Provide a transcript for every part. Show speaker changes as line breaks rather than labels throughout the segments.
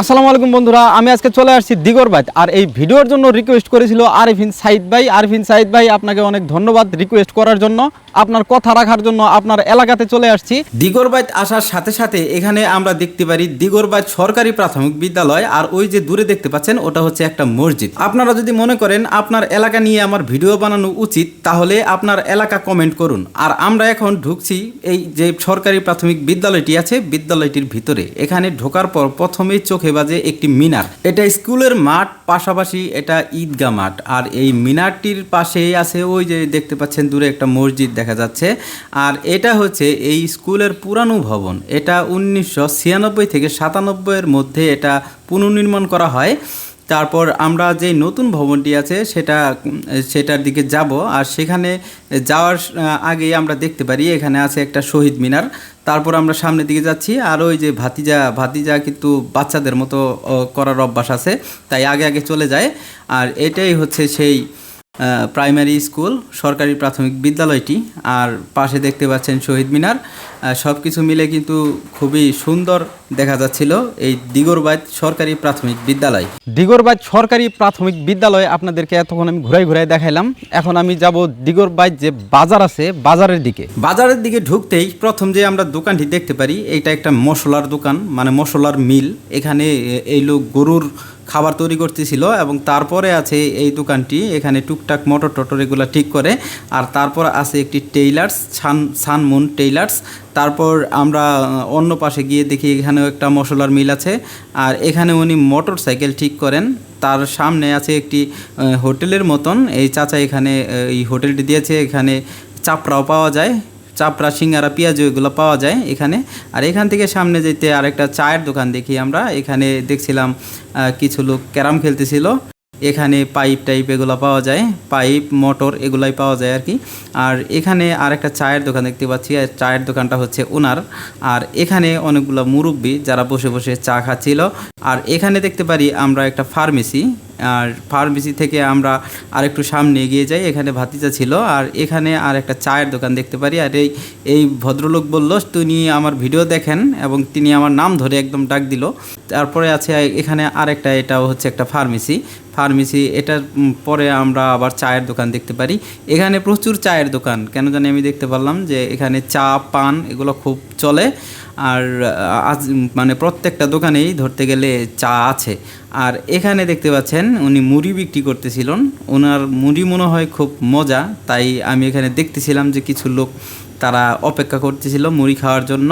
আসসালামু আলাইকুম বন্ধুরা, আমি আজকে চলে আসছি দিগরবাদ আর এই ভিডিওর জন্য রিকোয়েস্ট করেছিল আরিফিন সাইদ ভাই। আরিফিন সাইদ ভাই, আপনাকে অনেক ধন্যবাদ রিকোয়েস্ট করার জন্য। আপনার কথা রাখার জন্য আপনার এলাকাতে চলে আসছি।
দিগরবাইত আসার সাথে সাথে এখানে আমরা দেখতে পারি দিগরবাইত সরকারি প্রাথমিক বিদ্যালয়। আর ওই যে দূরে দেখতে পাচ্ছেন, ওটা হচ্ছে একটা মসজিদ। আপনারা যদি মনে করেন, আপনার এলাকা নিয়ে আমার ভিডিও বানানো উচিত, তাহলে আপনার এলাকা কমেন্ট করুন। আর আমরা এখন ঢুকছি এই যে সরকারি প্রাথমিক বিদ্যালয়টি আছে, বিদ্যালয়টির ভিতরে। এখানে ঢোকার পর প্রথমেই চোখে বাজে একটি মিনার। এটা স্কুলের মাঠ, পাশাপাশি এটা ঈদগাহ মাঠ। আর এই মিনারটির পাশেই আছে ওই যে দেখতে পাচ্ছেন দূরে একটা মসজিদ দেখা যাচ্ছে। আর এটা হচ্ছে এই স্কুলের পুরানো ভবন। এটা উনিশশো ছিয়ানব্বই থেকে সাতানব্বইয়ের মধ্যে এটা পুনর্নির্মাণ করা হয়। তারপর আমরা যে নতুন ভবনটি আছে, সেটা, সেটার দিকে যাব। আর সেখানে যাওয়ার আগে আমরা দেখতে পারি, এখানে আছে একটা শহীদ মিনার। তারপর আমরা সামনের দিকে যাচ্ছি, আর ওই যে ভাতিজা ভাতিজা কিন্তু বাচ্চাদের মতো করার অভ্যাস আছে, তাই আগে আগে চলে যায়। আর এটাই হচ্ছে সেই প্রাইমারি স্কুল সরকারি প্রাথমিক বিদ্যালয়টি। আর পাশে দেখতে পাচ্ছেন শহীদ মিনার। সব কিছু মিলে কিন্তু খুবই সুন্দর দেখা যাচ্ছিল এই দিগরবাদ সরকারি প্রাথমিক বিদ্যালয়।
দিগরবাদ সরকারি প্রাথমিক বিদ্যালয়ে আপনাদেরকে এতক্ষণ আমি ঘুরাই ঘুরাই দেখাইলাম। এখন আমি যাব দিগরবাদ যে বাজার আছে বাজারের দিকে।
বাজারের দিকে ঢুকতেই প্রথম যে আমরা দোকানটি দেখতে পারি এটা একটা মশলার দোকান মানে মশলার মিল। এখানে এই লোক গরুর খাবার তৈরি করতেছিল এবং তারপরে আছে এই দোকানটি, এখানে টুকটাক মোটর টটর এগুলো ঠিক করে। আর তারপর আছে একটি টেইলার্স সান সানমুন টেইলার্স। তারপর আমরা অন্য পাশে গিয়ে দেখি এখানেও একটা মশলার মিল আছে। আর এখানে উনি মোটর সাইকেল ঠিক করেন। তার সামনে আছে একটি হোটেলের মতন। এই চাচা এখানে এই হোটেলটি দিয়েছে। এখানে চাপড়াও পাওয়া যায়। চাপড়া, সিঙ্গারা, পিঁয়াজ এগুলো পাওয়া যায় এখানে। আর এখান থেকে সামনে যেতে আরেকটা চায়ের দোকান দেখি আমরা। এখানে দেখছিলাম কিছু লোক ক্যারাম খেলতেছিল। এখানে পাইপ টাইপ এগুলো পাওয়া যায়, পাইপ, মোটর এগুলাই পাওয়া যায় আর কি। আর এখানে আরেকটা চায়ের দোকান দেখতে পাচ্ছি, আর চায়ের দোকানটা হচ্ছে ওনার আর এখানে অনেকগুলো মুরব্বি যারা বসে বসে চা খাচ্ছিল। আর এখানে দেখতে পারি আমরা একটা ফার্মেসি, আর ফার্মেসি থেকে আমরা আরেকটু সামনে এগিয়ে যাই, এখানে ভাতিজা ছিল। আর এখানে আর একটা চায়ের দোকান দেখতে পারি, আর এই এই ভদ্রলোক বলল, তিনি আমার ভিডিও দেখেন এবং তিনি আমার নাম ধরে একদম ডাক দিল। তারপরে আছে এখানে আরেকটা, এটাও হচ্ছে একটা ফার্মেসি। ফার্মেসি, এটার পরে আমরা আবার চায়ের দোকান দেখতে পারি। এখানে প্রচুর চায়ের দোকান, কেন জানি আমি দেখতে পারলাম যে এখানে চা, পান এগুলো খুব চলে। আর আজ মানে প্রত্যেকটা দোকানেই ধরতে গেলে চা আছে। আর এখানে দেখতে পাচ্ছেন উনি মুড়ি বিক্রি করতেছিলেন। ওনার মুড়ি মনে হয় খুব মজা, তাই আমি এখানে দেখতেছিলাম যে কিছু লোক তারা অপেক্ষা করতেছিল মুড়ি খাওয়ার জন্য।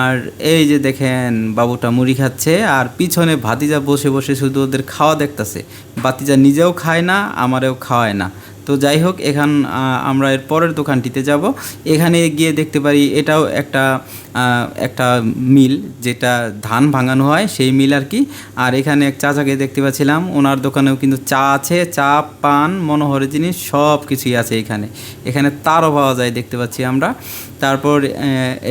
আর এই যে দেখেন, বাবুটা মুড়ি খাচ্ছে আর পিছনে ভাতিজা বসে বসে শুধু ওদের খাওয়া দেখতেছে। ভাতিজা নিজেও খায় না, আমারেও খাওয়ায় না। তো যাই হোক, এখান আমরা এর পরের দোকানটিতে যাব। এখানে গিয়ে দেখতে পারি এটাও একটা একটা মিল যেটা ধান ভাঙানো হয়, সেই মিল আর কি। আর এখানে এক চাচাকে দেখতে পাচ্ছিলাম, ওনার দোকানেও কিন্তু চা আছে, চা, পান মনোহরের জিনিস সব কিছুই আছে এখানে। এখানে তারও পাওয়া যায় দেখতে পাচ্ছি আমরা। তারপর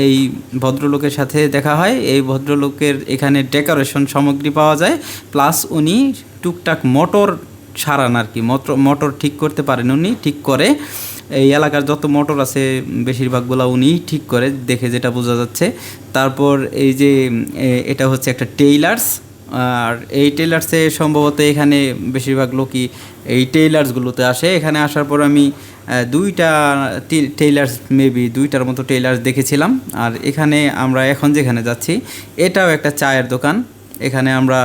এই ভদ্রলোকের সাথে দেখা হয়। এই ভদ্রলোকের এখানে ডেকোরেশন সামগ্রী পাওয়া যায়। প্লাস উনি টুকটাক মোটর সারান আর কি। মোটর মোটর ঠিক করতে পারেন উনি, ঠিক করে। এই এলাকার যত মোটর আছে, বেশিরভাগগুলো উনি ঠিক করে, দেখে যেটা বোঝা যাচ্ছে। তারপর এই যে এটা হচ্ছে একটা টেইলার্স। আর এই টেইলার্সে সম্ভবত এখানে বেশিরভাগ লোকই এই টেইলার্সগুলোতে আসে। এখানে আসার পর আমি দুইটা টেইলার্স মেবি দুইটার মতো টেইলার্স দেখেছিলাম। আর এখানে আমরা এখন যেখানে যাচ্ছি, এটাও একটা চায়ের দোকান। এখানে আমরা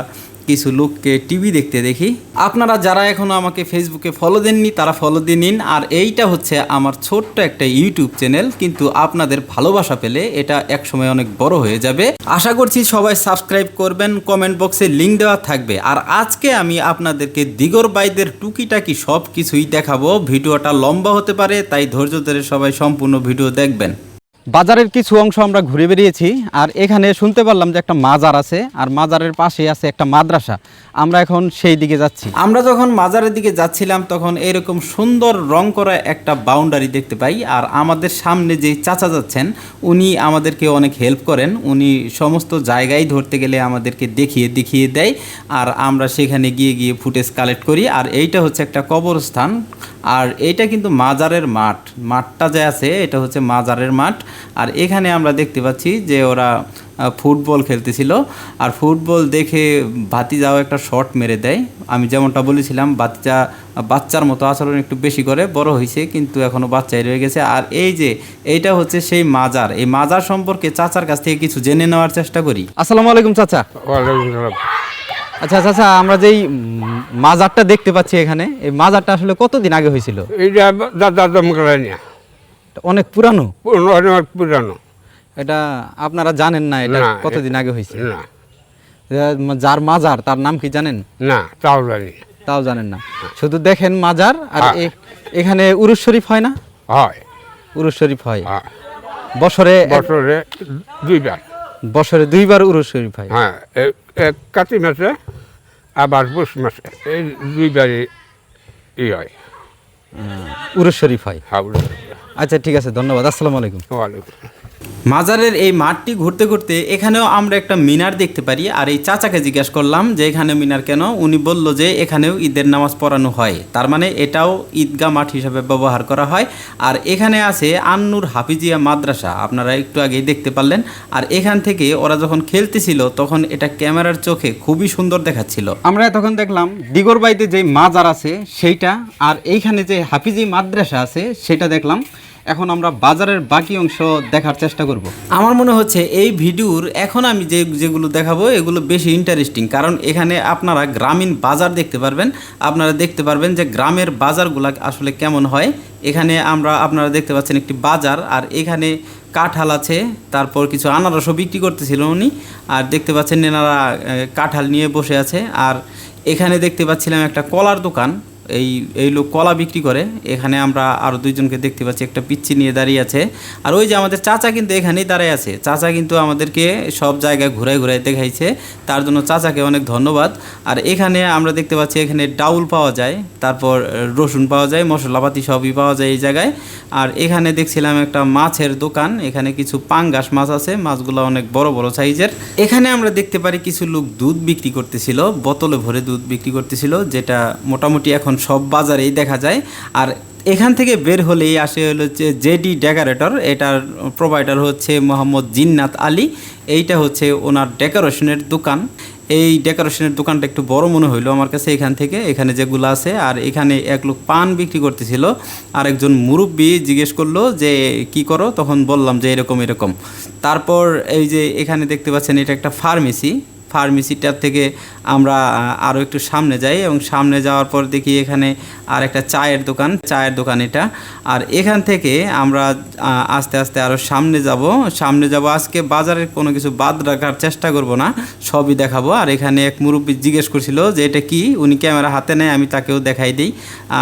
কিছু লোককে টিভি দেখতে দেখি। আপনারা যারা এখনও আমাকে ফেসবুকে ফলো দেননি, তারা ফলো দিয়ে নিন। আর এইটা হচ্ছে আমার ছোট্ট একটা ইউটিউব চ্যানেল কিন্তু আপনাদের ভালোবাসা পেলে এটা একসময় অনেক বড় হয়ে যাবে। আশা করছি সবাই সাবস্ক্রাইব করবেন কমেন্ট বক্সে লিঙ্ক দেওয়া থাকবে। আর আজকে আমি আপনাদেরকে দিগর বাইদের টুকিটাকি সব কিছুই দেখাবো। ভিডিওটা লম্বা হতে পারে, তাই ধৈর্য ধরে সবাই সম্পূর্ণ ভিডিও দেখবেন।
বাজারের কিছু অংশ আমরা ঘুরে বেরিয়েছি, আর এখানে শুনতে পারলাম যে একটা মাজার আছে, আর মাজারের পাশে আছে একটা মাদ্রাসা। আমরা এখন সেই দিকে যাচ্ছি।
আমরা যখন মাজারের দিকে যাচ্ছিলাম, তখন এরকম সুন্দর রং করা একটা বাউন্ডারি দেখতে পাই, আর আমাদের সামনে যে চাচা যাচ্ছেন, উনি আমাদেরকে অনেক হেল্প করেন। উনি সমস্ত জায়গায় ধরতে গেলে আমাদেরকে দেখিয়ে দেখিয়ে দেয়, আর আমরা সেখানে গিয়ে গিয়ে ফুটেজ কালেক্ট করি। আর এইটা হচ্ছে একটা কবরস্থান, আর এইটা কিন্তু মাজারের মাঠ। মাঠটা যে আছে, এটা হচ্ছে মাজারের মাঠ। আর এখানে আমরা দেখতে পাচ্ছি যে ওরা ফুটবল খেলতেছিল। আর ফুটবল দেখে ভাতিজাও একটা শট মেরে দেয়। আমি যেমনটা বলেছিলাম বাচ্চা বাচ্চার মতো আচরণ একটু বেশি করে বড় হয়েছে কিন্তু এখনও বাচ্চাই রয়ে গেছে। আর এই যে এইটা হচ্ছে সেই মাজার। এই মাজার সম্পর্কে চাচার কাছ থেকে কিছু জেনে নেওয়ার চেষ্টা করি।
আসসালামু আলাইকুম চাচা। আচ্ছা চাচা আমরা যেই মাজারটা দেখতে পাচ্ছি এখানে এই মাজারটা আসলে কতদিন আগে হয়েছিল?
এইটা দাদা
অনেক পুরানো?
অনেক পুরানো।
এটা আপনারা জানেন না এটা কতদিন আগে হয়েছে?
না।
যার মাজার তার নাম কি জানেন?
না তাও জানি
তাও জানেন না। শুধু দেখেন মাজার আর
হ্যাঁ।
এখানে উরুস শরীফ হয় না?
হয়।
উরুস শরীফ হয়।
হ্যাঁ।
বছরে
বছরে দুইবার।
বছরে দুইবার উরুস শরীফ হয়।
হ্যাঁ এক কাতি মাসে আবার পৌষ মাসে এই দুইবারই ই হয়।
উরুস শরীফ হয়।
হাউল
আচ্ছা ঠিক আছে ধন্যবাদ আসসালামু আলাইকুম।
ওয়ালাইকুম
মাজারের এই মাঠটি ঘুরতে ঘুরতে এখানেও আমরা একটা মিনার দেখতে পারি আর এই চাচাকে জিজ্ঞাসা করলাম যে এখানে মিনার কেন? উনি বলল যে এখানেও ঈদের নামাজ পড়ানো হয় তার মানে এটাও ঈদগাহ মাঠ হিসাবে ব্যবহার করা হয়। আর এখানে আছে আন্নুর হাফিজিয়া মাদ্রাসা আপনারা একটু আগেই দেখতে পারলেন। আর এখান থেকে ওরা যখন খেলতেছিল তখন এটা ক্যামেরার চোখে খুবই সুন্দর দেখাচ্ছিল।
আমরা তখন দেখলাম দিগরবাইতে যে মাজার আছে সেইটা আর এইখানে যে হাফিজি মাদ্রাসা আছে সেটা দেখলাম। এখন আমরা বাজারের বাকি অংশ দেখার চেষ্টা করব।
আমার মনে হচ্ছে এই ভিডিওর এখন আমি যে যেগুলো দেখাবো, এগুলো বেশি ইন্টারেস্টিং কারণ এখানে আপনারা গ্রামীণ বাজার দেখতে পারবেন। আপনারা দেখতে পারবেন যে গ্রামের বাজারগুলা আসলে কেমন হয়। এখানে আমরা, আপনারা দেখতে পাচ্ছেন একটি বাজার, আর এখানে কাঁঠাল আছে। তারপর কিছু আনারসও বিক্রি করতেছিল উনি। আর দেখতে পাচ্ছেন এনারা কাঁঠাল নিয়ে বসে আছে। আর এখানে দেখতে পাচ্ছিলাম একটা কলার দোকান। এই এই লোক কলা বিক্রি করে। এখানে আমরা আরও দুইজনকে দেখতে পাচ্ছি। একটা পিচ্ছি নিয়ে দাঁড়িয়ে আছে। আর ওই যে আমাদের চাচা কিন্তু এখানেই দাঁড়ায় আছে। চাচা কিন্তু আমাদেরকে সব জায়গায় ঘুরাই ঘুরাই দেখাইছে। তার জন্য চাচাকে অনেক ধন্যবাদ। আর এখানে আমরা দেখতে পাচ্ছি এখানে ডাউল পাওয়া যায়। তারপর রসুন পাওয়া যায়, মশলাপাতি সবই পাওয়া যায় এই জায়গায়। আর এখানে দেখছিলাম একটা মাছের দোকান। এখানে কিছু পাঙ্গাস মাছ আছে। মাছগুলো অনেক বড় বড় সাইজের। এখানে আমরা দেখতে পারি কিছু লোক দুধ বিক্রি করতেছিল, বোতলে ভরে দুধ বিক্রি করতেছিল, যেটা মোটামুটি এখন সব বাজারেই দেখা যায়। আর এখান থেকে বের হলেই আসে হলো যে জেডি ডেকোরেটর, এটার প্রোভাইডার হচ্ছে মোহাম্মদ জিন্নাত আলী। এইটা হচ্ছে ওনার ডেকোরেশনের দোকান। এই ডেকোরেশনের দোকানটা একটু বড় মনে হইল আমার কাছে এখান থেকে, এখানে যেগুলো আছে। আর এখানে এক লোক পান বিক্রি করতেছিল। আর একজন মুরব্বী জিজ্ঞেস করল যে, কি করো? তখন বললাম যে, এরকম এরকম। তারপর এই যে এখানে দেখতে পাচ্ছেন, এটা একটা ফার্মেসি। ফার্মেসিটার থেকে আমরা আরও একটু সামনে যাই এবং সামনে যাওয়ার পর দেখি এখানে আর একটা চায়ের দোকান চায়ের দোকান এটা। আর এখান থেকে আমরা আস্তে আস্তে আরও সামনে যাব। সামনে যাব আজকে বাজারের কোনো কিছু বাদ রাখার চেষ্টা করব না, সবই দেখাবো। আর এখানে এক মুরব্বী জিজ্ঞেস করছিল যে এটা কি? উনি ক্যামেরা হাতে নেয়, আমি তাকেও দেখাই দিই।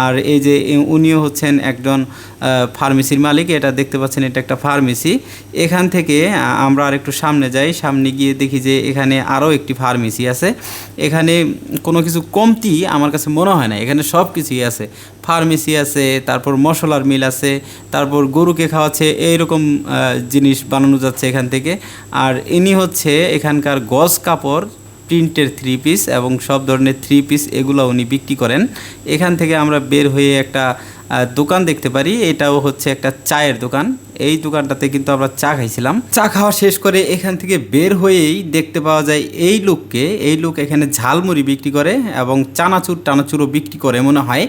আর এই যে উনিও হচ্ছেন একজন ফার্মেসির মালিক, এটা দেখতে পাচ্ছেন এটা একটা ফার্মেসি। এখান থেকে আমরা আর একটু সামনে যাই, সামনে গিয়ে দেখি যে এখানে আরও একটি ফার্মেসি আছে। এখানে কোনো কিছু কমতি আমার কাছে মনে হয় না, এখানে সব কিছুই আছে। ফার্মেসি আছে, তারপর মশলার মিল আছে, তারপর গরুকে খাওয়াচ্ছে, এইরকম জিনিস বানানো যাচ্ছে এখান থেকে। আর ইনি হচ্ছে এখানকার গজ কাপড় প্রিন্টের থ্রি পিস এবং সব ধরনের থ্রি পিস এগুলো উনি বিক্রি করেন। এখান থেকে আমরা বের হয়ে একটা দোকান দেখতে পারি। এটাও হচ্ছে একটা চায়ের দোকান। এই দোকানটাতে কিন্তু আমরা চা খাইছিলাম। চা খাওয়া শেষ করে এখান থেকে বের হয়েই দেখতে পাওয়া যায় এই লোককে। এই লোক এখানে ঝালমুড়ি বিক্রি করে এবং চানাচুর টানাচুরও বিক্রি করে মনে হয়।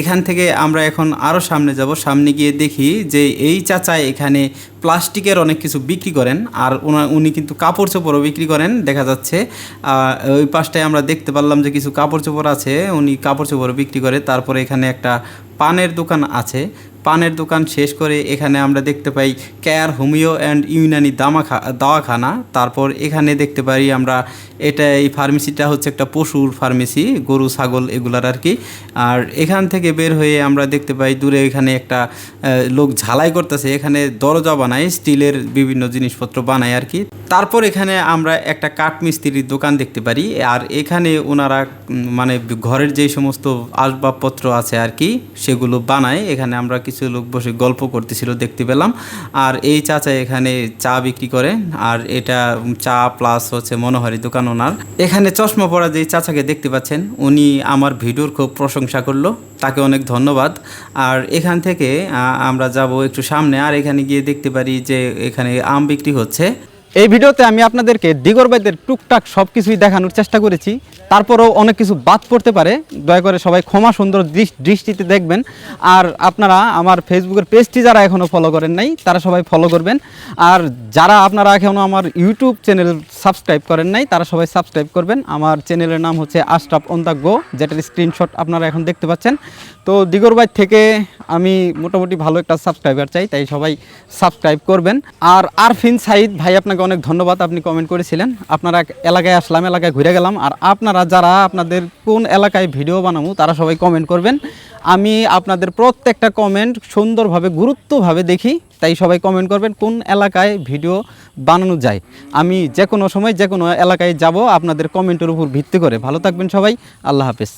এখান থেকে আমরা এখন আরও সামনে যাব। সামনে গিয়ে দেখি যে এই চাচা এখানে প্লাস্টিকের অনেক কিছু বিক্রি করেন আর উনি কিন্তু কাপড় চোপড়ও বিক্রি করেন, দেখা যাচ্ছে। ওই পাশটায় আমরা দেখতে পারলাম যে কিছু কাপড় চোপড় আছে, উনি কাপড় চোপড়ও বিক্রি করে। তারপরে এখানে একটা পানের দোকান আছে। পানের দোকান শেষ করে এখানে আমরা দেখতে পাই কেয়ার, হোমিও অ্যান্ড ইউনানি দামাখা, দাওয়াখানা। তারপর এখানে দেখতে পারি আমরা এটা এই ফার্মেসিটা হচ্ছে একটা পশুর ফার্মেসি, গরু, ছাগল এগুলার আর কি আর এখান থেকে বের হয়ে আমরা দেখতে পাই দূরে এখানে একটা লোক ঝালাই করতেছে। এখানে দরজা বানায়, স্টিলের বিভিন্ন জিনিসপত্র বানায় আর কি তারপর এখানে আমরা একটা কাঠ মিস্ত্রির দোকান দেখতে পারি। আর এখানে ওনারা মানে ঘরের যেই সমস্ত আসবাবপত্র আছে আর কি সেগুলো বানায়। এখানে আমরা কিছু লোক বসে গল্প করতেছিল, দেখতে পেলাম। আর এই চাচা এখানে চা বিক্রি করে, আর এটা চা প্লাস হচ্ছে মনোহারি দোকান ওনার। এখানে চশমা পরা যে চাচাকে দেখতে পাচ্ছেন, উনি আমার ভিডিওর খুব প্রশংসা করল, তাকে অনেক ধন্যবাদ। আর এখান থেকে আমরা যাব একটু সামনে, আর এখানে গিয়ে দেখতে পারি যে এখানে আম বিক্রি হচ্ছে। এই ভিডিওতে আমি আপনাদেরকে দিগরবাইদের টুকটাক সব কিছুই দেখানোর চেষ্টা করেছি। তারপরেও অনেক কিছু বাদ পড়তে পারে। দয়া করে সবাই ক্ষমা সুন্দর দৃষ- দৃষ্টিতে দেখবেন। আর আপনারা আমার ফেসবুকের পেজটি যারা এখনও ফলো করেন নাই, তারা সবাই ফলো করবেন। আর যারা আপনারা এখনও আমার ইউটিউব চ্যানেল সাবস্ক্রাইব করেন নাই, তারা সবাই সাবস্ক্রাইব করবেন। আমার চ্যানেলের নাম হচ্ছে আশরাফ অন দ্য গো যেটার স্ক্রিনশট আপনারা এখন দেখতে পাচ্ছেন। তো দিগরবাই থেকে আমি মোটামুটি ভালো একটা সাবস্ক্রাইবার চাই, তাই সবাই সাবস্ক্রাইব করবেন। আর আরফিন সাইদ ভাই, আপনাকে অনেক ধন্যবাদ, আপনি কমেন্ট করেছিলেন। আপনারা এলাকায় আসলাম, এলাকায় ঘুরে গেলাম, আর আপনারা যারা আপনাদের কোন এলাকায় ভিডিও বানাবো, তারা সবাই কমেন্ট করবেন। আমি আপনাদের প্রত্যেকটা কমেন্ট সুন্দরভাবে, গুরুত্বভাবে দেখি, তাই সবাই কমেন্ট করবেন কোন এলাকায় ভিডিও বানানো যায়। আমি যে কোনো সময় যে কোনো এলাকায় যাব, আপনাদের কমেন্টের উপর ভিত্তি করে। ভালো থাকবেন সবাই, আল্লাহ হাফেজ।